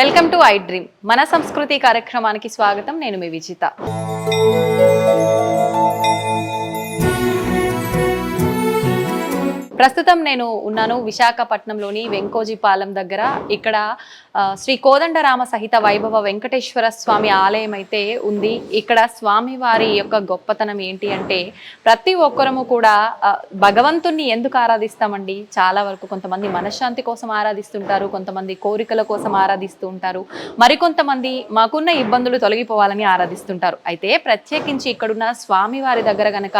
Welcome to I dream. మన సంస్కృతి కార్యక్రమానికి స్వాగతం. నేను మీ విజిత. ప్రస్తుతం నేను ఉన్నాను విశాఖపట్నంలోని వెంకోజీపాలెం దగ్గర. ఇక్కడ శ్రీ కోదండరామ సహిత వైభవ వెంకటేశ్వర స్వామి ఆలయం అయితే ఉంది. ఇక్కడ స్వామి వారి యొక్క గొప్పతనం ఏంటి అంటే ప్రతి ఒక్కరము కూడా భగవంతుణ్ణి ఎందుకు ఆరాధిస్తామండి? చాలా వరకు కొంతమంది మనశ్శాంతి కోసం ఆరాధిస్తుంటారు కొంతమంది కోరికల కోసం ఆరాధిస్తూ ఉంటారు మరికొంతమంది మాకున్న ఇబ్బందులు తొలగిపోవాలని ఆరాధిస్తుంటారు. అయితే ప్రత్యేకించి ఇక్కడున్న స్వామి వారి దగ్గర గనక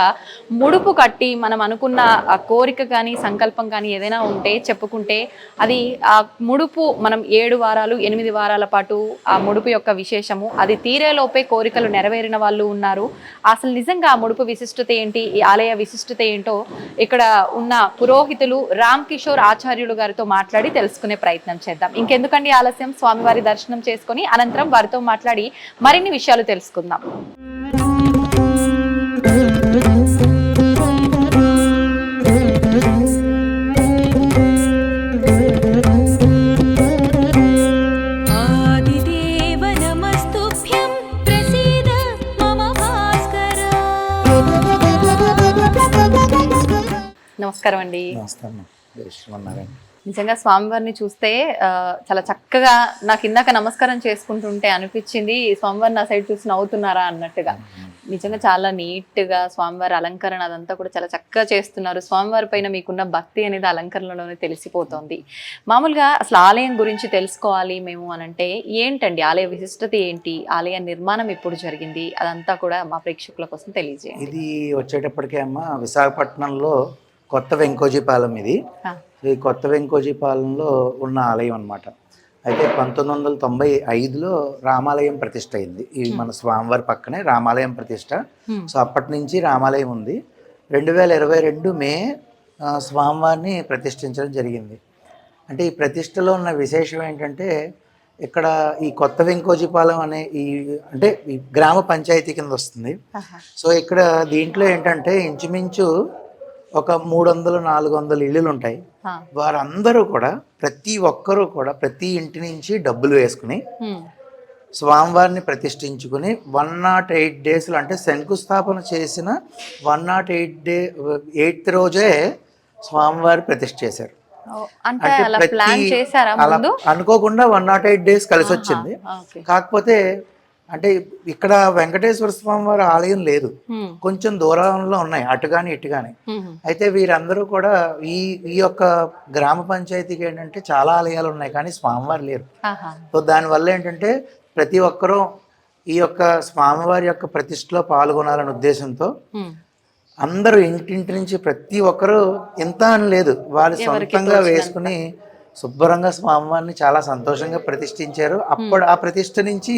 ముడుపు కట్టి మనం అనుకున్న ఆ కోరిక కానీ సంకల్పం కానీ ఏదైనా ఉంటే చెప్పుకుంటే అది ఆ ముడుపు మనం ఏడు వారాలు ఎనిమిది వారాల పాటు ఆ ముడుపు యొక్క విశేషము. అది తీరేలోపే కోరికలు నెరవేరిన వాళ్ళు ఉన్నారు. అసలు నిజంగా ఆ ముడుపు విశిష్టత ఏంటి? ఈ ఆలయ విశిష్టత ఏంటో ఇక్కడ ఉన్న పురోహితులు రామ్ కిషోర్ ఆచార్యులు గారితో మాట్లాడి తెలుసుకునే ప్రయత్నం చేద్దాం. ఇంకెందుకండి ఆలస్యం? స్వామివారి దర్శనం చేసుకుని అనంతరం వారితో మాట్లాడి మరిన్ని విషయాలు తెలుసుకుందాం. నమస్కారం అండి. నమస్కారం. నిజంగా స్వామివారిని చూస్తే చాలా చక్కగా నాకు ఇందాక నమస్కారం చేసుకుంటుంటే అనిపించింది స్వామివారిని నా సైడ్ చూసి నవ్వుతున్నారా అన్నట్టుగా. నిజంగా చాలా నీట్గా స్వామివారి అలంకరణ అదంతా కూడా చాలా చక్కగా చేస్తున్నారు. స్వామివారి పైన మీకున్న భక్తి అనేది అలంకరణలోనే తెలిసిపోతోంది. మామూలుగా అసలు ఆలయం గురించి తెలుసుకోవాలి మేము అని అంటే ఏంటండి ఆలయ విశిష్టత ఏంటి? ఆలయ నిర్మాణం ఎప్పుడు జరిగింది? అదంతా కూడా మా ప్రేక్షకుల కోసం తెలియజేయండి. ఇది వచ్చేటప్పటికే అమ్మ విశాఖపట్నంలో కొత్త వెంకోజీపాలెం ఇది. ఈ కొత్త వెంకోజీపాలెంలో ఉన్న ఆలయం అన్నమాట. అయితే పంతొమ్మిది వందల తొంభై ఐదులో రామాలయం ప్రతిష్ట అయింది. ఈ మన స్వామివారి పక్కనే రామాలయం ప్రతిష్ట. సో అప్పటి నుంచి రామాలయం ఉంది. రెండు వేల ఇరవై రెండు మే స్వామివారిని ప్రతిష్ఠించడం జరిగింది. అంటే ఈ ప్రతిష్టలో ఉన్న విశేషం ఏంటంటే ఇక్కడ ఈ కొత్త వెంకోజీపాలెం అనే ఈ అంటే ఈ గ్రామ పంచాయతీ కింద వస్తుంది. సో ఇక్కడ దీంట్లో ఏంటంటే ఇంచుమించు ఒక మూడు వందలు నాలుగు వందల ఇల్లులు ఉంటాయి వారందరూ కూడా ప్రతి ఒక్కరూ కూడా ప్రతి ఇంటి నుంచి డబ్బులు వేసుకుని. స్వామివారిని ప్రతిష్ఠించుకుని వన్ నాట్ ఎయిట్ డేస్లో అంటే శంకుస్థాపన చేసిన one nought eight day eighth రోజే స్వామివారి ప్రతిష్ఠ చేశారు. అంటే అలా అనుకోకుండా వన్ నాట్ ఎయిట్ డేస్ కలిసి వచ్చింది. కాకపోతే అంటే ఇక్కడ వెంకటేశ్వర స్వామి వారి ఆలయం లేదు. కొంచెం దూరంలో ఉన్నాయి అటు కానీ ఇటు కానీ. అయితే వీరందరూ కూడా ఈ ఈ యొక్క గ్రామ పంచాయతీకి ఏంటంటే చాలా ఆలయాలు ఉన్నాయి కానీ స్వామివారు లేరు. సో దానివల్ల ఏంటంటే ప్రతి ఒక్కరూ ఈ యొక్క స్వామివారి యొక్క ప్రతిష్టలో పాల్గొనాలనే ఉద్దేశంతో. అందరూ ఇంటింటి నుంచి ప్రతి ఒక్కరూ ఇంత అని లేదు వారి సొంతంగా వేసుకుని శుభ్రంగా స్వామివారిని చాలా సంతోషంగా ప్రతిష్ఠించారు అప్పుడు ఆ ప్రతిష్ఠ నుంచి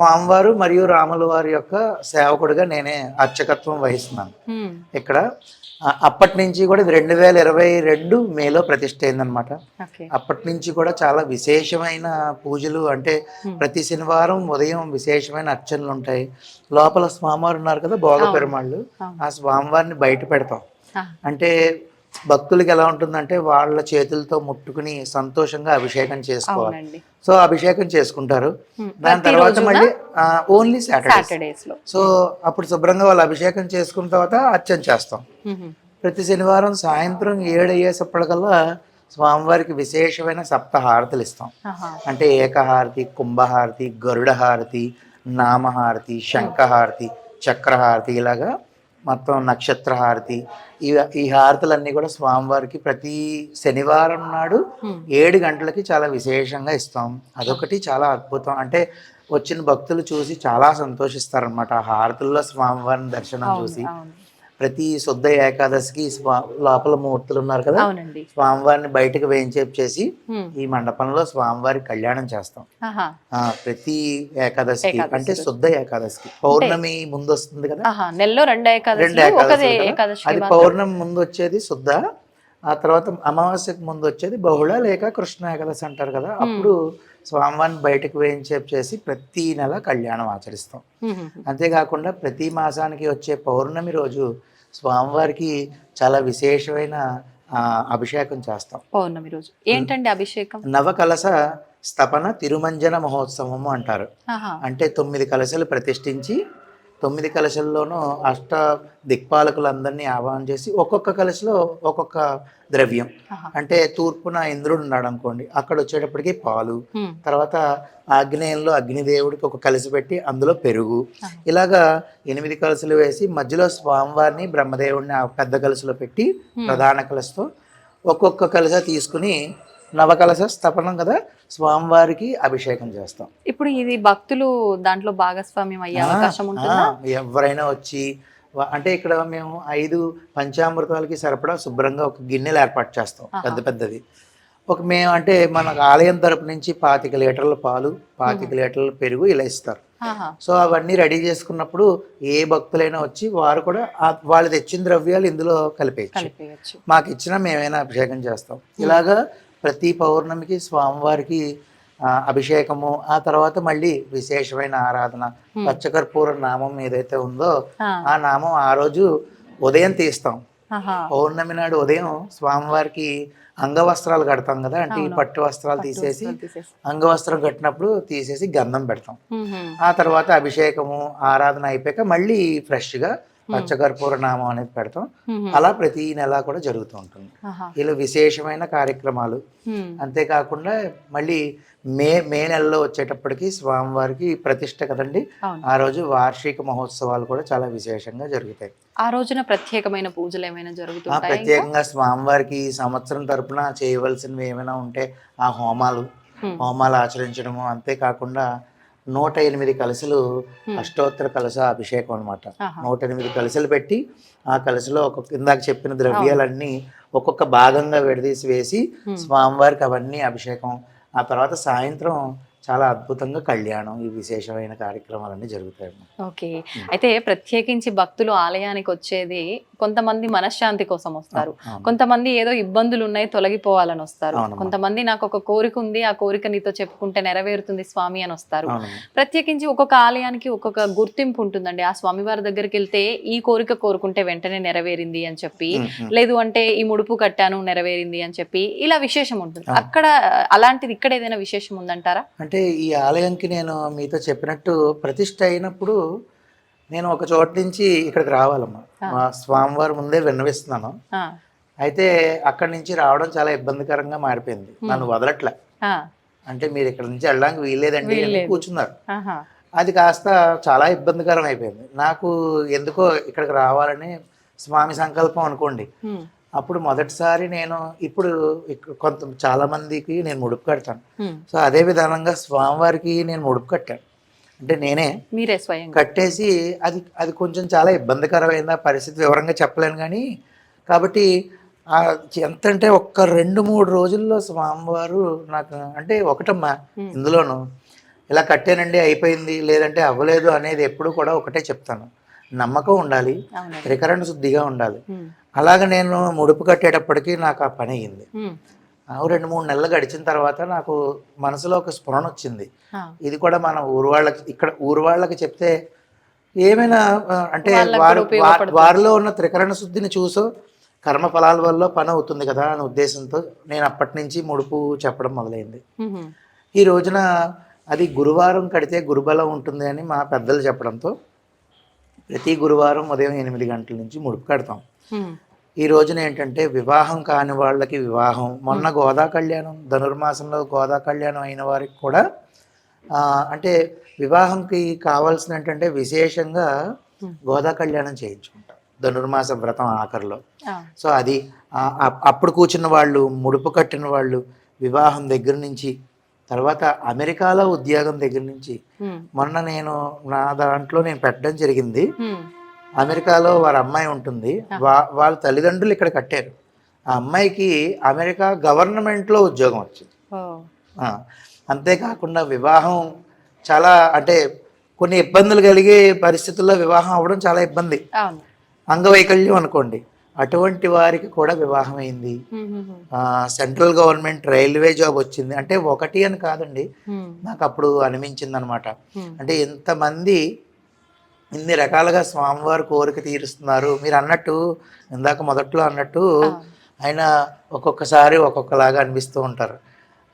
స్వామివారు మరియు రాముల వారి యొక్క సేవకుడిగా నేనే అర్చకత్వం వహిస్తున్నాను. ఇక్కడ అప్పటి నుంచి కూడా ఇది రెండు వేల ఇరవై రెండు మేలో ప్రతిష్ఠ అయిందనమాట అప్పటి నుంచి కూడా చాలా విశేషమైన పూజలు అంటే ప్రతి శనివారం ఉదయం విశేషమైన అర్చనలు ఉంటాయి. లోపల స్వామివారు ఉన్నారు కదా భోగ పెరుమాళ్ళు ఆ స్వామివారిని బయట పెడతాం. అంటే భక్తులకి ఎలా ఉంటుందంటే వాళ్ళ చేతులతో ముట్టుకుని సంతోషంగా అభిషేకం చేసుకోవాలి. సో అభిషేకం చేసుకుంటారు. దాని తర్వాత మళ్ళీ ఓన్లీ సాటర్డే సాటర్డేస్లో. సో అప్పుడు శుభ్రంగా వాళ్ళు అభిషేకం చేసుకున్న తర్వాత అర్చన చేస్తాం. ప్రతి శనివారం సాయంత్రం ఏడు అయ్యేసప్పటికల్లా స్వామివారికి విశేషమైన సప్త హారతులు ఇస్తాం. అంటే ఏకహారతి కుంభహారతి గరుడ హారతి నామహారతి శంఖహారతి చక్రహారతి ఇలాగా మొత్తం నక్షత్ర హారతి. ఈ ఈ హారతులన్నీ కూడా స్వామివారికి ప్రతి శనివారం నాడు. ఏడు గంటలకి చాలా విశేషంగా ఇస్తాం. అదొకటి చాలా అద్భుతం. అంటే వచ్చిన భక్తులు చూసి చాలా సంతోషిస్తారనమాట ఆ హారతుల్లో స్వామివారిని దర్శనం చూసి. ప్రతి శుద్ధ ఏకాదశికి స్వా లోపల మూర్తులు ఉన్నారు కదా స్వామివారిని బయటకు వేయించేపు చేసి హ్మ్. ఈ మండపంలో స్వామివారి కళ్యాణం చేస్తాం. ప్రతి ఏకాదశికి ఏకాదశి అంటే. శుద్ధ ఏకాదశికి. పౌర్ణమి ముందు వస్తుంది కదా నెలలో రెండు ఏకాదశి అది పౌర్ణమి ముందు వచ్చేది శుద్ధ ఆ తర్వాత అమావాస్యకు ముందు వచ్చేది బహుళ లేక కృష్ణ ఏకాదశి అంటారు కదా అప్పుడు స్వామివారిని బయటకు వేయించేపు చేసి ప్రతి నెల కళ్యాణం ఆచరిస్తాం. అంతేకాకుండా ప్రతి మాసానికి వచ్చే పౌర్ణమి రోజు స్వామివారికి చాలా విశేషమైన అభిషేకం చేస్తాం. పౌర్ణమి రోజు. ఏంటండి అభిషేకం? నవకలశ స్థపన తిరుమంజన మహోత్సవము అంటారు. అంటే తొమ్మిది కలశలు ప్రతిష్ఠించి తొమ్మిది కలశల్లోనూ అష్ట దిక్పాలకులందరినీ ఆహ్వానం చేసి ఒక్కొక్క కలశలో ఒక్కొక్క ద్రవ్యం. అంటే తూర్పున ఇంద్రుడు ఉన్నాడు అనుకోండి అక్కడ వచ్చేటప్పటికి పాలు. తర్వాత ఆగ్నేయంలో అగ్నిదేవుడికి ఒక కలసి పెట్టి అందులో పెరుగు ఇలాగా ఎనిమిది కలసులు వేసి మధ్యలో స్వామివారిని బ్రహ్మదేవుడిని పెద్ద కలసులో పెట్టి ప్రధాన కలశతో ఒక్కొక్క కలశ తీసుకుని నవకలశ స్థపనం కదా స్వామివారికి అభిషేకం చేస్తాం. ఇప్పుడు ఇది భక్తులు దాంట్లో భాగస్వామ్యం అయ్యే అవకాశం ఉంటుందా? ఎవరైనా వచ్చి అంటే ఇక్కడ మేము ఐదు పంచామృతాలకి సరిపడా శుభ్రంగా ఒక గిన్నెలు ఏర్పాటు చేస్తాం పెద్ద పెద్దది ఒక మేము అంటే మన ఆలయం తరపు నుంచి పాతిక లీటర్ల పాలు పాతిక లీటర్ల పెరుగు ఇలా ఇస్తారు. సో అవన్నీ రెడీ చేసుకున్నప్పుడు ఏ భక్తులైనా వచ్చి వారు కూడా వాళ్ళు తెచ్చిన ద్రవ్యాలు ఇందులో కలిపేయచ్చు. మాకు ఇచ్చిన మేమైనా అభిషేకం చేస్తాం. ఇలాగా ప్రతి పౌర్ణమికి స్వామివారికి అభిషేకము ఆ తర్వాత మళ్ళీ విశేషమైన ఆరాధన పచ్చకర్పూర నామం ఏదైతే ఉందో ఆ. నామం ఆ రోజు ఉదయం తీస్తాం పౌర్ణమి నాడు ఉదయం స్వామివారికి అంగవస్త్రాలు కడతాం కదా అంటే ఈ పట్టు వస్త్రాలు తీసేసి. అంగవస్త్రం కట్టినప్పుడు తీసేసి గంధం పెడతాం. ఆ తర్వాత అభిషేకము ఆరాధన అయిపోయాక మళ్ళీ ఫ్రెష్గా పచ్చకర్పూర నామం అనేది పెడతాం. అలా ప్రతి నెల కూడా జరుగుతూ ఉంటుంది ఇలా విశేషమైన కార్యక్రమాలు. అంతేకాకుండా మళ్ళీ మే మే నెలలో వచ్చేటప్పటికి స్వామివారికి ప్రతిష్ట కదండి. ఆ రోజు వార్షిక మహోత్సవాలు కూడా చాలా విశేషంగా జరుగుతాయి ఆ రోజున ప్రత్యేకమైన పూజలు ఏమైనా ఇంకా? ప్రత్యేకంగా స్వామివారికి సంవత్సరం తరపున చేయవలసినవి ఏమైనా ఉంటే ఆ హోమాలు. హోమాలు ఆచరించడము అంతేకాకుండా నూట ఎనిమిది కలశలు అష్టోత్తర కలశ అభిషేకం అనమాట. నూట ఎనిమిది కలశలు పెట్టి ఆ కలశలో ఒక్కొక్క ఇందాక చెప్పిన ద్రవ్యాలన్నీ ఒక్కొక్క భాగంగా విడదీసి వేసి స్వామివారికి అవన్నీ అభిషేకం. ఆ తర్వాత సాయంత్రం చాలా అద్భుతంగా కళ్యాణం ఈ విశేషమైన కార్యక్రమాలన్నీ జరుగుతాయి ఓకే. అయితే ప్రత్యేకించి భక్తులు ఆలయానికి వచ్చేది కొంతమంది మనశ్శాంతి కోసం వస్తారు. కొంతమంది ఏదో ఇబ్బందులు ఉన్నాయి తొలగిపోవాలని వస్తారు. కొంతమంది నాకు ఒక కోరిక ఉంది ఆ కోరిక నీతో చెప్పుకుంటే నెరవేరుతుంది స్వామి అని వస్తారు. ప్రత్యేకించి ఒక్కొక్క ఆలయానికి ఒక్కొక్క గుర్తింపు ఉంటుందండి. ఆ స్వామివారి దగ్గరికి వెళ్తే ఈ కోరిక కోరుకుంటే వెంటనే నెరవేరింది అని చెప్పి. లేదు అంటే ఈ ముడుపు కట్టాను నెరవేరింది అని చెప్పి ఇలా విశేషం ఉంటుంది. అక్కడ అలాంటిది ఇక్కడ ఏదైనా విశేషం ఉందంటారా? అంటే ఈ ఆలయంకి నేను మీతో చెప్పినట్టు ప్రతిష్ట అయినప్పుడు నేను ఒక చోట నుంచి ఇక్కడికి రావాలమ్మా. మా స్వామివారి ముందే విన్నవిస్తున్నాను. అయితే అక్కడి నుంచి రావడం చాలా ఇబ్బందికరంగా మారిపోయింది. నన్ను వదలట్లే. అంటే మీరు ఇక్కడ నుంచి వెళ్ళడానికి వీల్లేదండి. కూర్చున్నారు. అది కాస్త చాలా ఇబ్బందికరం అయిపోయింది. నాకు ఎందుకో ఇక్కడికి రావాలని స్వామి సంకల్పం అనుకోండి. అప్పుడు మొదటిసారి నేను ఇప్పుడు కొంత చాలా మందికి నేను ముడుపు కడతాను. సో అదే విధానంగా స్వామివారికి నేను ముడుపు కట్టాను. అంటే నేనే మీరే స్వయంగా. కట్టేసి అది అది కొంచెం చాలా ఇబ్బందికరమైన పరిస్థితి వివరంగా చెప్పలేను కానీ కాబట్టి ఎంత అంటే ఒక్క రెండు మూడు రోజుల్లో స్వామివారు నాకు అంటే ఒకటమ్మా ఇందులోను. ఇలా కట్టానండి అయిపోయింది లేదంటే అవ్వలేదు అనేది ఎప్పుడు కూడా ఒకటే చెప్తాను. నమ్మకం ఉండాలి త్రికరణ శుద్ధిగా ఉండాలి. అలాగ నేను ముడుపు కట్టేటప్పటికి నాకు ఆ పని అయ్యింది. ఆ రెండు మూడు నెలలు గడిచిన తర్వాత నాకు మనసులో ఒక స్ఫురణ వచ్చింది. ఇది కూడా మన ఊరు వాళ్ళకి ఇక్కడ ఊరు వాళ్ళకి చెప్తే ఏమైనా అంటే వారు వారిలో ఉన్న త్రికరణ శుద్ధిని చూసో కర్మ ఫలాల వల్ల పని అవుతుంది కదా అనే ఉద్దేశంతో నేను అప్పటి నుంచి ముడుపు చెప్పడం మొదలైంది. ఈ రోజున అది గురువారం కడితే గురుబలం ఉంటుంది అని మా పెద్దలు చెప్పడంతో ప్రతి గురువారం ఉదయం ఎనిమిది గంటల నుంచి ముడుపు కడతాం. ఈ రోజున ఏంటంటే వివాహం కాని వాళ్ళకి వివాహం. మొన్న గోదా కళ్యాణం ధనుర్మాసంలో గోదా కళ్యాణం అయిన వారికి కూడా అంటే వివాహంకి కావాల్సిన ఏంటంటే విశేషంగా గోదా కళ్యాణం చేయించుకుంటాం. ధనుర్మాస వ్రతం ఆఖరిలో. సో అది అప్పుడు కూర్చున్న వాళ్ళు ముడుపు కట్టిన వాళ్ళు వివాహం దగ్గర నుంచి తర్వాత అమెరికాలో ఉద్యోగం దగ్గర నుంచి మొన్న నేను నా దాంట్లో నేను పెట్టడం జరిగింది. అమెరికాలో వారి అమ్మాయి ఉంటుంది. వా వాళ్ళ తల్లిదండ్రులు ఇక్కడ కట్టారు. ఆ అమ్మాయికి అమెరికా గవర్నమెంట్లో ఉద్యోగం వచ్చింది. అంతేకాకుండా వివాహం చాలా అంటే కొన్ని ఇబ్బందులు కలిగే పరిస్థితుల్లో వివాహం అవ్వడం చాలా ఇబ్బంది. అంగవైకల్యం అనుకోండి. అటువంటి వారికి కూడా వివాహం అయింది సెంట్రల్ గవర్నమెంట్ రైల్వే జాబ్ వచ్చింది. అంటే ఒకటి అని కాదండి. నాకు అప్పుడు అనిపించింది అనమాట. అంటే ఎంతమంది ఇన్ని రకాలుగా స్వామివారి కోరిక తీరుస్తున్నారు. మీరు అన్నట్టు ఇందాక మొదట్లో అన్నట్టు ఆయన ఒక్కొక్కసారి ఒక్కొక్కలాగా అనిపిస్తూ ఉంటారు.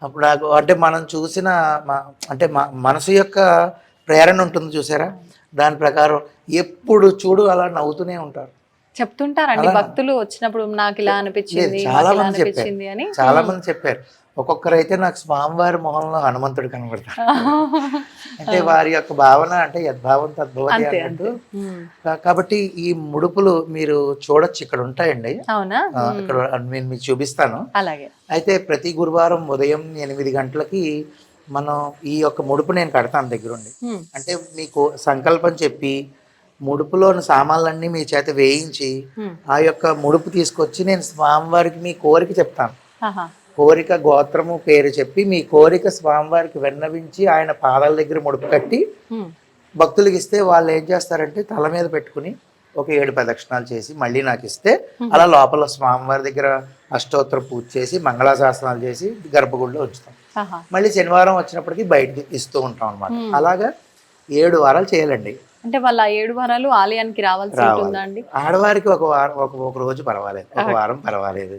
అప్పుడు నాకు అంటే మనం చూసిన మ- అంటే మ- మనసు యొక్క ప్రేరణ ఉంటుంది చూసారా? దాని ప్రకారం ఎప్పుడు చూడు అలా నవ్వుతూనే ఉంటారు. చెప్తుంటారండి. భక్తులు వచ్చినప్పుడు నాకు ఇలా అనిపించింది చాలా మంది చెప్పారు. అని. చాలా మంది చెప్పారు. ఒక్కొక్కరైతే నాకు స్వామివారి మొహంలో హనుమంతుడు కనబడతారు అంటే వారి యొక్క భావన అంటే యద్భావం తద్భవతి. కా- కాబట్టి ఈ ముడుపులు మీరు చూడొచ్చు ఇక్కడ ఉంటాయండి. అవునా. ఇక్కడ నేను మీకు చూపిస్తాను. అలాగే. అయితే ప్రతి గురువారం ఉదయం ఎనిమిది గంటలకి మనం ఈ యొక్క ముడుపు నేను కడతాను దగ్గరుండి. అంటే మీకు సంకల్పం చెప్పి ముడుపులోని సామాన్లన్నీ మీ చేత వేయించి. ఆ యొక్క ముడుపు తీసుకొచ్చి నేను స్వామివారికి మీ కోరిక చెప్తాను. కోరిక గోత్రము పేరు చెప్పి మీ కోరిక స్వామివారికి విన్నవించి ఆయన పాదాల దగ్గర ముడుపు కట్టి. భక్తులకు ఇస్తే వాళ్ళు ఏం చేస్తారంటే తల మీద పెట్టుకుని ఒక ఏడు ప్రదక్షిణాలు చేసి మళ్ళీ నాకు ఇస్తే అలా లోపల స్వామివారి దగ్గర అష్టోత్తర పూజ చేసి మంగళాశాసనాలు చేసి గర్భగుడిలో ఉంచుతాం. మళ్ళీ శనివారం వచ్చినప్పటికి బయటకి ఇస్తూ ఉంటాం అనమాట అలాగా ఏడు వారాలు చేయాలండి అంటే వాళ్ళ ఏడు వారాలు ఆలయానికి రావాల్సి రావాలి. ఉంటుందా అండి ఆడవారికి ఒక వారం ఒక ఒక రోజు పర్వాలేదు ఒక వారం పర్వాలేదు.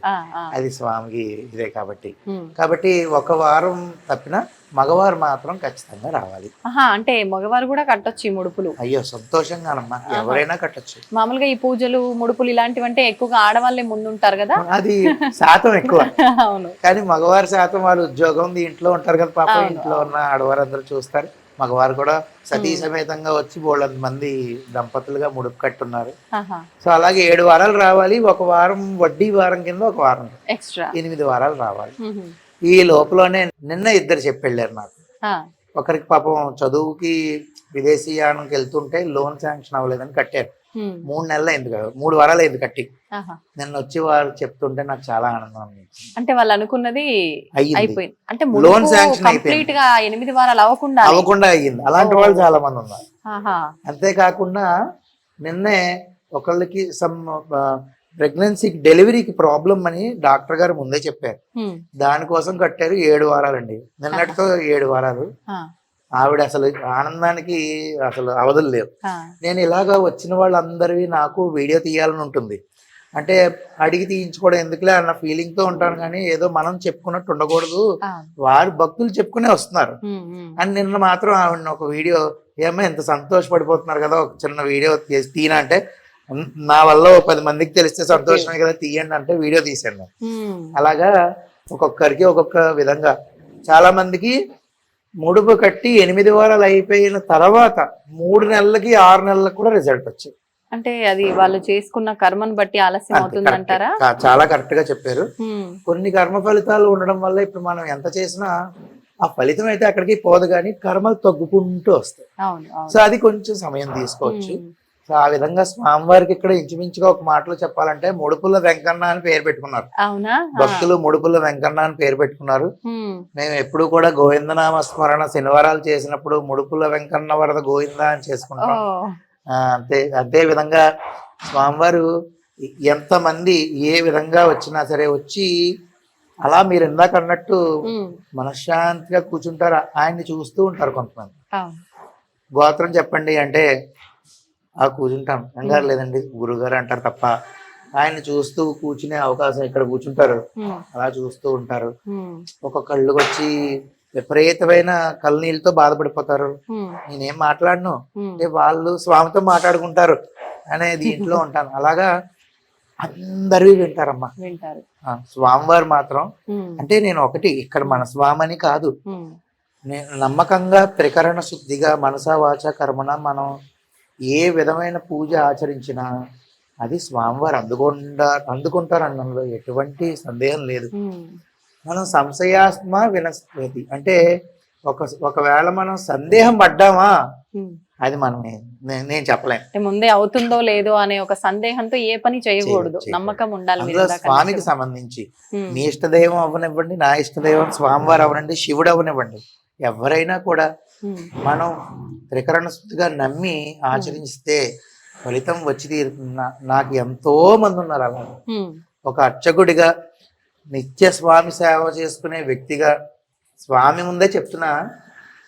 అది స్వామికి ఇదే కాబట్టి. కాబట్టి ఒక వారం తప్పిన మగవారు మాత్రం ఖచ్చితంగా రావాలి. అంటే మగవారు కూడా కట్టొచ్చు ఈ ముడుపులు. అయ్యో సంతోషంగానమ్మా ఎవరైనా కట్టొచ్చు. మామూలుగా ఈ పూజలు ముడుపులు ఇలాంటివి అంటే ఎక్కువగా ఆడవాళ్ళే ముందుంటారు కదా? అది శాతం ఎక్కువ. అవును. కానీ మగవారి శాతం వాళ్ళు ఉద్యోగం ఉంది, ఇంట్లో ఉంటారు కదా పాప ఇంట్లో ఉన్న ఆడవారు అందరూ చూస్తారు. మగవారు కూడా సతీ సమేతంగా వచ్చి బోళ్ళంత మంది దంపతులుగా ముడుపు కట్టున్నారు. సో అలాగే ఏడు వారాలు రావాలి. ఒక వారం వడ్డీ వారం కింద ఒక వారం. ఎక్స్ట్రా. ఎనిమిది వారాలు రావాలి. ఈ లోపలనే నిన్న ఇద్దరు చెప్పి వెళ్ళారు నాకు ఒకరికి పాపం చదువుకి విదేశీయానంకి వెళ్తుంటే లోన్ శాంక్షన్ అవ్వలేదని కట్టారు. మూడు నెలలు అయింది కదా మూడు వారాలు అయింది కట్టి. నిన్న వచ్చి వారు చెప్తుంటే నాకు చాలా ఆనందం అనిపించింది. అంటే వాళ్ళు అనుకున్నది అయిపోయింది. అంటే కంప్లీట్ అయిపోయింది. గా ఎనిమిది వారాలు అవ్వకుండా అవ్వకుండా అయ్యింది. అలాంటి వాళ్ళు చాలా మంది ఉన్నారు. అంతేకాకుండా నిన్నే ఒకళ్ళకి సమ్ ప్రెగ్నెన్సీకి డెలివరీకి ప్రాబ్లం అని డాక్టర్ గారు ముందే చెప్పారు. దానికోసం కట్టారు ఏడు వారాలండి. నిన్నటితో ఏడు వారాలు. ఆవిడ అసలు ఆనందానికి అసలు అవధులు లేవు. నేను ఇలాగా వచ్చిన వాళ్ళందరివి నాకు వీడియో తీయాలని ఉంటుంది. అంటే అడిగి తీయించుకోవడం ఎందుకులే అన్న feeling తో ఉంటాను కానీ ఏదో మనం చెప్పుకున్నట్టు ఉండకూడదు. వారు భక్తులు చెప్పుకునే వస్తున్నారు. అని నిన్న మాత్రం ఆవిడ ఒక వీడియో ఏమో ఎంత సంతోషపడిపోతున్నారు కదా ఒక చిన్న వీడియో తీయన అంటే "ఉమ్, నా వల్ల ఓ పది మందికి తెలిస్తే సంతోషమే కదా తీయండి అంటే వీడియో తీసాను. అలాగా ఒక్కొక్కరికి ఒక్కొక్క విధంగా. చాలా మందికి ముడుపు కట్టి ఎనిమిది వారాలు అయిపోయిన తర్వాత మూడు నెలలకి ఆరు నెలలకు కూడా రిజల్ట్ వచ్చింది. అంటే అది వాళ్ళు చేసుకున్న కర్మను బట్టి ఆలస్యం అవుతుంది. అంటారా చాలా కరెక్ట్గా చెప్పారు. కొన్ని కర్మ ఫలితాలు ఉండడం వల్ల ఇప్పుడు మనం ఎంత చేసినా ఆ ఫలితం అయితే అక్కడికి పోదు కానీ కర్మలు తగ్గుకుంటూ వస్తాయి. సో అది కొంచెం సమయం తీసుకోవచ్చు. సో ఆ విధంగా స్వామివారికి ఇక్కడ ఇంచుమించుగా ఒక మాటలో చెప్పాలంటే ముడుపుల వెంకన్న అని పేరు పెట్టుకున్నారు. అవునా. భక్తులు ముడుపుల వెంకన్న అని పేరు పెట్టుకున్నారు. మేము ఎప్పుడు కూడా గోవిందనామ స్మరణ శనివారాలు చేసినప్పుడు ముడుపుల వెంకన్న వరద గోవింద అని చేసుకుంటాం. ఆ, అంతే అదే విధంగా స్వామివారు ఎంతమంది ఏ విధంగా వచ్చినా సరే వచ్చి అలా మీరు ఇందాక అన్నట్టు. మనశ్శాంతిగా కూర్చుంటారు. ఆయన్ని చూస్తూ ఉంటారు కొంతమంది. గోత్రం చెప్పండి అంటే ఆ కూర్చుంటాం కంగారు లేదండి గురుగారు అంటారు తప్ప ఆయన్ని చూస్తూ కూర్చునే అవకాశం ఇక్కడ కూర్చుంటారు. అలా చూస్తూ ఉంటారు. ఒక్కొక్కళ్ళు వచ్చి విపరీతమైన కళ్ళనీళ్ళతో బాధపడిపోతారు. నేనేం మాట్లాడను. అంటే వాళ్ళు స్వామితో మాట్లాడుకుంటారు అనే దీంట్లో ఉంటాను అలాగా అందరివి వింటారమ్మా వింటారు స్వామివారు మాత్రం. అంటే నేను ఒకటి ఇక్కడ మన స్వామని కాదు హ్మ్. నేను నమ్మకంగా త్రికరణ శుద్ధిగా మనసా వాచ కర్మణ మనం ఏ విధమైన పూజ ఆచరించినా అది స్వామివారు అందుకుంటా అందుకుంటారు అనడంలో ఎటువంటి సందేహం లేదు. మనం సంశయాస్మ వినస్పతి అంటే ఒక ఒకవేళ మనం సందేహం పడ్డామా. అది మనం నేను చెప్పలేను అంటే ముందే అవుతుందో లేదో అనే ఒక సందేహంతో ఏ పని చేయకూడదు. నమ్మకం ఉండాలి స్వామికి. సంబంధించి మీ ఇష్టదైవం అవ్వనివ్వండి నా ఇష్టదైవం స్వామివారు అవనండి శివుడు అవనివ్వండి ఎవరైనా కూడా మనం త్రికరణ శుద్ధిగా నమ్మి ఆచరిస్తే ఫలితం వచ్చి తీరుతుంది నా- నాకు ఎంతో మంది ఉన్నారు అలా. ఒక అర్చకుడిగా నిత్య స్వామి సేవ చేసుకునే వ్యక్తిగా స్వామి ముందే చెప్తున్నా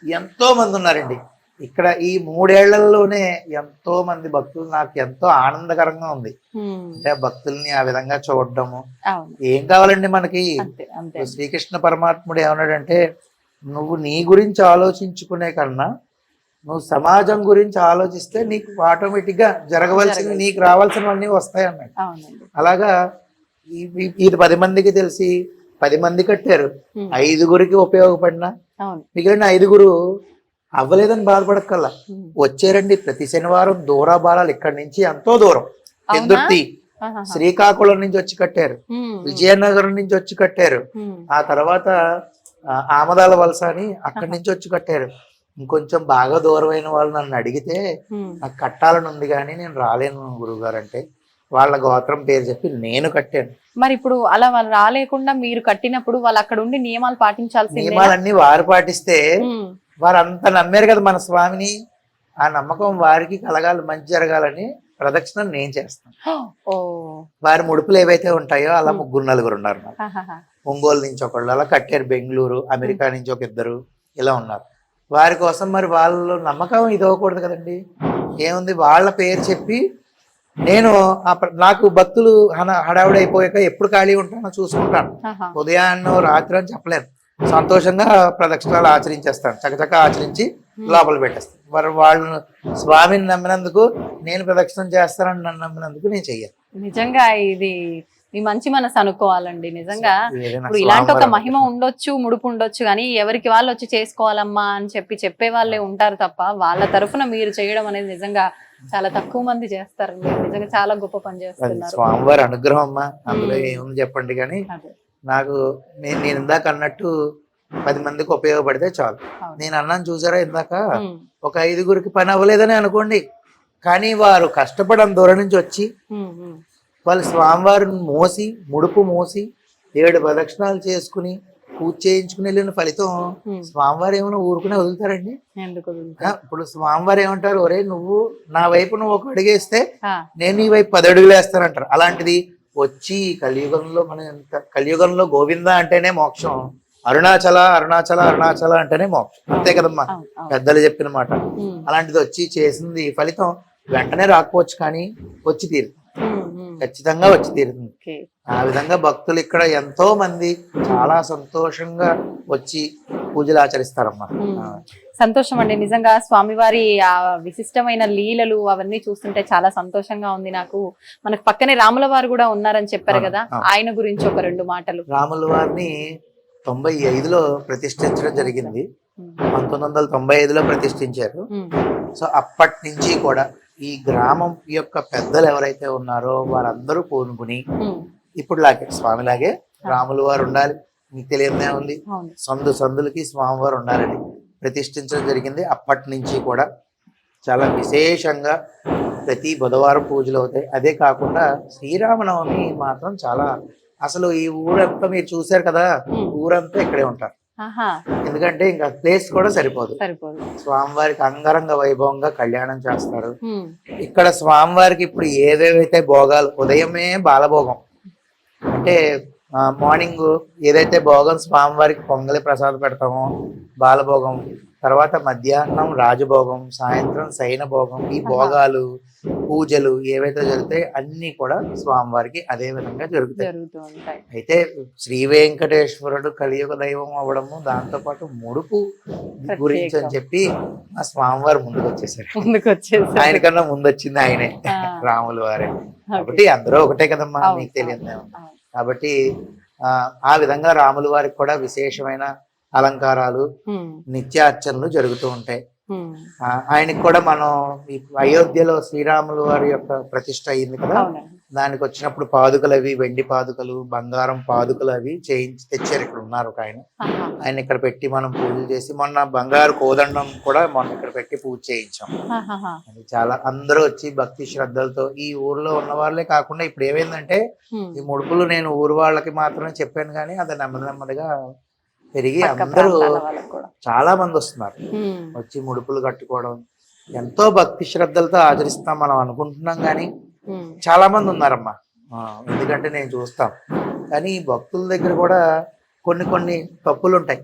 ఎంతో మంది ఉన్నారండి. ఇక్కడ ఈ మూడేళ్ళలోనే ఎంతో మంది భక్తులు నాకు ఎంతో ఆనందకరంగా ఉంది. అంటే భక్తుల్ని ఆ విధంగా చూడడము. ఏం కావాలండి మనకి? శ్రీకృష్ణ పరమాత్ముడు ఏమన్నాడంటే నువ్వు నీ గురించి ఆలోచించుకునే కన్నా నువ్వు సమాజం గురించి ఆలోచిస్తే నీకు ఆటోమేటిక్గా జరగవలసినవి నీకు రావాల్సినవన్నీ వస్తాయి అన్నాడు అలాగా ఇది పది మందికి తెలిసి పది మంది కట్టారు. ఐదుగురికి ఉపయోగపడిన మిగిలిన ఐదుగురు అవ్వలేదని బాధపడక్కల్లా వచ్చారండి ప్రతి శనివారం దూరాబారాలు ఇక్కడి నుంచి ఎంతో దూరం. ఎందుర్తి. శ్రీకాకుళం నుంచి వచ్చి కట్టారు. విజయనగరం నుంచి వచ్చి కట్టారు. ఆ తర్వాత ఆమదాల వలస అని అక్కడి నుంచి వచ్చి కట్టారు. ఇంకొంచెం బాగా దూరమైన వాళ్ళు నన్ను అడిగితే నాకు కట్టాలని ఉంది కానీ నేను రాలేను గురువుగారు అంటే వాళ్ళ గోత్రం పేరు చెప్పి నేను కట్టాను. మరి ఇప్పుడు అలా వాళ్ళు రాలేకుండా మీరు కట్టినప్పుడు వాళ్ళు అక్కడ ఉండి నియమాలు పాటించాల్సిందే? నియమాలన్నీ వారు పాటిస్తే వారు అంత నమ్మారు కదా మన స్వామిని. ఆ నమ్మకం వారికి కలగాలి మంచి జరగాలని ప్రదక్షిణ నేను చేస్తాను. వారి ముడుపులు ఏవైతే ఉంటాయో అలా ముగ్గురు నలుగురు ఉన్నారు. ఒంగోలు నుంచి ఒకళ్ళు అలా కట్టారు బెంగళూరు అమెరికా నుంచి ఒక ఇద్దరు ఇలా ఉన్నారు. వారి కోసం మరి వాళ్ళ నమ్మకం ఇది అవ్వకూడదు కదండి. ఏముంది? వాళ్ళ పేరు చెప్పి నేను నాకు భక్తులు హడావుడి అయిపోయాక ఎప్పుడు ఖాళీ ఉంటానో చూసుకుంటాను. ఉదయాన్నో రాత్రి అని చెప్పలేను. సంతోషంగా ప్రదక్షిణాలు ఆచరించేస్తాను. చకచక ఆచరించి లోపల పెట్టేస్తాను. మరి వాళ్ళు స్వామిని నమ్మినందుకు నేను ప్రదక్షిణం చేస్తానని నన్ను నమ్మినందుకు నేను చెయ్యను. నిజంగా ఇది మీ మంచి మనసు అనుకోవాలండి. నిజంగా ఇప్పుడు ఇలాంటి ఒక మహిమ ఉండొచ్చు ముడుపు ఉండొచ్చు కానీ ఎవరికి వాళ్ళు వచ్చి చేసుకోవాలమ్మా అని చెప్పి చెప్పే వాళ్ళే ఉంటారు తప్ప వాళ్ళ తరఫున మీరు చేయడం అనేది నిజంగా చాలా తక్కువ మంది చేస్తారు నిజంగా చాలా గొప్ప పని చేస్తున్నారు. స్వామివారి అనుగ్రహం అమ్మా. అందులో. ఏముంది చెప్పండి కానీ నాకు నేను నేను ఇందాక అన్నట్టు పది మందికి ఉపయోగపడితే చాలు. నేను అన్నాను చూసారా ఇందాక ఒక ఐదుగురికి పని అవ్వలేదని అనుకోండి కానీ వారు కష్టపడని దూరం నుంచి వచ్చి. వాళ్ళు స్వామివారిని మోసి ముడుపు మోసి ఏడు ప్రదక్షిణాలు చేసుకుని పూజ చేయించుకుని వెళ్ళిన ఫలితం. స్వామివారు ఏమైనా ఊరుకునే వదులుతారండి? ఇప్పుడు స్వామివారు ఏమంటారు ఒరే నువ్వు నా వైపు నువ్వు ఒక అడుగేస్తే నేను నీ వైపు పది అడుగులు వేస్తానంటారు అలాంటిది వచ్చి కలియుగంలో మన ఎంత కలియుగంలో గోవింద అంటేనే మోక్షం. అరుణాచల అరుణాచల అరుణాచల అంటేనే మోక్షం. అంతే కదమ్మా. పెద్దలు చెప్పిన మాట. అలాంటిది వచ్చి చేసింది ఫలితం వెంటనే రాకపోవచ్చు కానీ వచ్చి తీరుతుంది. ఖచ్చితంగా వచ్చి తీరుతుంది. ఆ విధంగా భక్తులు ఇక్కడ ఎంతో మంది చాలా సంతోషంగా వచ్చి పూజలు ఆచరిస్తారమ్మా. సంతోషం అండి. నిజంగా స్వామివారి ఆ విశిష్టమైన లీలలు అవన్నీ చూస్తుంటే చాలా సంతోషంగా ఉంది నాకు. మనకు పక్కనే రాముల వారు కూడా ఉన్నారని చెప్పారు కదా. ఆయన గురించి ఒక రెండు మాటలు. రాముల వారిని తొంభై ఐదులో ప్రతిష్ఠించడం జరిగింది. పంతొమ్మిది వందల తొంభై ఐదులో ప్రతిష్ఠించారు. సో అప్పటి నుంచి కూడా ఈ గ్రామం యొక్క పెద్దలు ఎవరైతే ఉన్నారో వారందరూ పూనుకుని ఉమ్. ఇప్పుడు లాగే స్వామిలాగే రాముల వారు ఉండాలి. మీకు తెలియదే ఉంది. సందు సందులకి స్వామివారు ఉండాలని ప్రతిష్ఠించడం జరిగింది. అప్పటి నుంచి కూడా చాలా విశేషంగా ప్రతి బుధవారం పూజలు అవుతాయి. అదే కాకుండా శ్రీరామనవమి మాత్రం చాలా అసలు ఈ ఊరంతా మీరు చూశారు కదా. ఊరంతా ఇక్కడే ఉంటారు. ఎందుకంటే ఇంకా ప్లేస్ కూడా సరిపోదు. స్వామివారికి అంగరంగ వైభవంగా కళ్యాణం చేస్తారు. ఇక్కడ స్వామివారికి ఇప్పుడు ఏవేవైతే భోగాలు ఉదయమే బాలభోగం. అంటే ఆ, మార్నింగ్ ఏదైతే భోగం స్వామివారికి పొంగలి ప్రసాదం పెడతామో బాలభోగం తర్వాత మధ్యాహ్నం రాజభోగం సాయంత్రం శయన భోగం ఈ భోగాలు పూజలు ఏవైతే జరుగుతాయి అన్ని కూడా స్వామివారికి అదే విధంగా జరుగుతాయి. అయితే శ్రీ వెంకటేశ్వరుడు కలియుగ దైవం అవ్వడము దాంతో పాటు ముడుపు గురించి అని చెప్పి ఆ స్వామివారు ముందుకు వచ్చేసారు ముందుకు వచ్చేసి ఆయన కన్నా ముందు వచ్చింది ఆయనే. రాములు వారే. కాబట్టి అందరూ ఒకటే కదమ్మా మీకు తెలియదు. కాబట్టి ఆ విధంగా రాముల వారికి కూడా విశేషమైన అలంకారాలు నిత్యార్చనలు జరుగుతూ ఉంటాయి. ఆయనకి కూడా మనం ఈ అయోధ్యలో శ్రీరాములు వారి యొక్క ప్రతిష్ట అయింది కదా? దానికి వచ్చినప్పుడు పాదుకలు అవి వెండి పాదుకలు బంగారం పాదుకలు అవి చేయించి తెచ్చారు. ఉన్నారు ఒక ఆయన. ఆయన ఇక్కడ పెట్టి మనం పూజలు చేసి మొన్న బంగారు కోదండం కూడా మొన్న ఇక్కడ పెట్టి పూజ చేయించాం. అది చాలా అందరూ వచ్చి భక్తి శ్రద్ధలతో ఈ ఊర్లో ఉన్న వాళ్ళే కాకుండా ఇప్పుడు ఏమైందంటే. ఈ ముడుపులు నేను ఊరు వాళ్ళకి మాత్రమే చెప్పాను కానీ అది నెమ్మది నెమ్మదిగా పెరిగి అందరూ చాలా మంది వస్తున్నారు. వచ్చి ముడుపులు కట్టుకోవడం ఎంతో భక్తి శ్రద్ధలతో ఆచరిస్తాం మనం అనుకుంటున్నాం కానీ. చాలా మంది ఉన్నారమ్మా ఎందుకంటే నేను చూస్తాం కానీ భక్తుల దగ్గర కూడా కొన్ని కొన్ని తప్పులు ఉంటాయి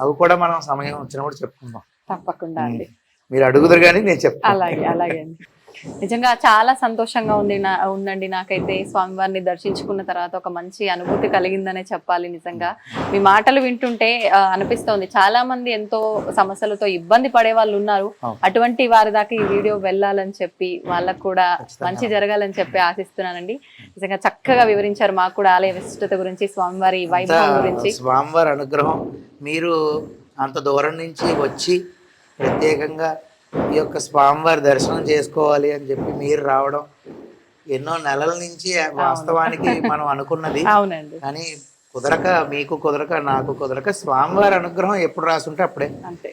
అవి కూడా మనం సమయం వచ్చినప్పుడు చెప్పుకుందాం. తప్పకుండా అండి. మీరు అడుగుదరు కానీ నేను చెప్తాను అలాగే అలాగే నిజంగా చాలా సంతోషంగా ఉంది నా ఉందండి నాకైతే స్వామివారిని దర్శించుకున్న తర్వాత ఒక మంచి అనుభూతి కలిగిందనే చెప్పాలి నిజంగా. మీ మాటలు వింటుంటే అనిపిస్తోంది. చాలా మంది ఎంతో సమస్యలతో ఇబ్బంది పడే వాళ్ళు ఉన్నారు. అటువంటి వారి దాకా ఈ వీడియో వెళ్ళాలని చెప్పి వాళ్ళకు కూడా. మంచి జరగాలని చెప్పి ఆశిస్తున్నానండి. నిజంగా చక్కగా వివరించారు మాకు కూడా ఆలయ విశిష్టత గురించి స్వామివారి వైభవం గురించి. స్వామివారి అనుగ్రహం. మీరు అంత దూరం నుంచి వచ్చి ప్రత్యేకంగా ఈ యొక్క స్వామివారి దర్శనం చేసుకోవాలి అని చెప్పి మీరు రావడం ఎన్నో నెలల నుంచి వాస్తవానికి మనం అనుకున్నది. అవునండి. కానీ కుదరక మీకు కుదరక నాకు కుదరక స్వామివారి అనుగ్రహం ఎప్పుడు రాసుంటే అప్పుడే.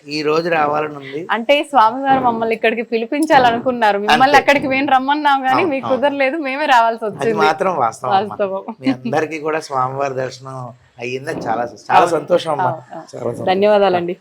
ఈ రోజు రావాలని ఉంది. అంటే స్వామివారు మమ్మల్ని ఇక్కడికి పిలిపించాలనుకున్నారు. మిమ్మల్ని అక్కడికి మేము రమ్మన్నాం కానీ మీకు కుదరలేదు మేమే రావాల్సి వచ్చింది. మాత్రం వాస్తవం మీ అందరికీ కూడా స్వామివారి దర్శనం అయ్యిందని చాలా చాలా సంతోషం అమ్మా. ధన్యవాదాలండి.